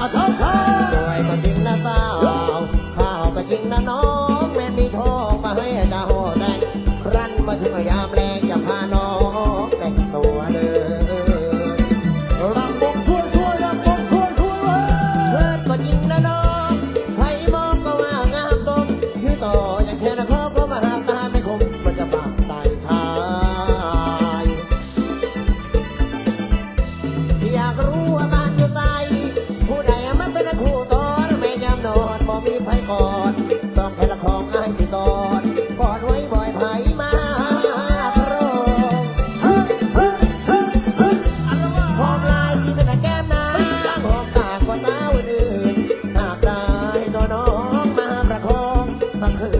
เอาเถอะเถอวยก็จิงนะสาวข้าวก็จิงนะน้องแม่มีทองมาให้เจ้าแต่งครั้นมาถึงยามแรงจะพาน้อง I've.